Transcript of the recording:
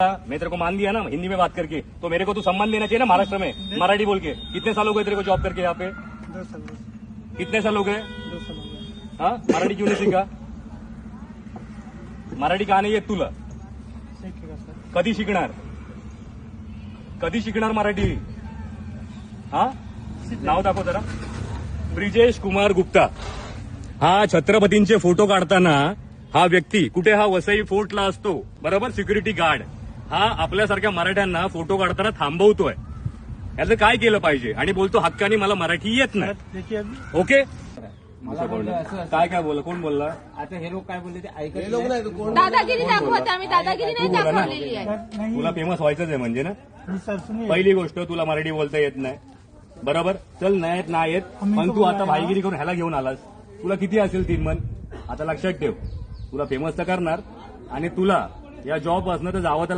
मैं तेरे को मान दिया ना हिंदी में बात करके तो मेरे को तू सम्मान देना चाहिए ना महाराष्ट्र में मराठी बोल के। कितने साल हो गए तेरे को जॉब करके यहाँ पे? दो साल कितने साल हो गए? हो मराठी क्यों नाही शिका मराठी का नाही येत तुला। कधी शिकणार? कधी शिकणार मराठी? हा? नाव दाखव जरा। ब्रिजेश कुमार गुप्ता। हा छत्रपतींचे फ़ोटो काढताना हा व्यक्ती कुठे हा वसई फोर्टला असतो बरोबर? Security guard. हा आपल्यासारख्या मराठ्यांना फोटो काढताना थांबवतोय. याचं काय केलं पाहिजे? आणि बोलतो हक्काने मला मराठी येत नाही. ओके? असं. काय काय बोल कोण बोलला? आता हे लोक काय बोलले ते ऐकत नाही. दादागिरी दाखवत आम्ही दादागिरी नाही बोला ना. दाखवलेली आहे. सर नहीं तुला फेमस व्हायचंच आहे म्हणजे ना? पहिली गोष्ट तुला मराठी बोलता येत नाही. बरोबर? चल नाही येत. नाही येत पण तू आता भाईगिरी करून ह्याला घेऊन आलास. तुला किती असेल तीन मन? आता लक्षात ठेव. तुला फेमस तर करणार. आणि तुला या जॉब असणं तर जावं तर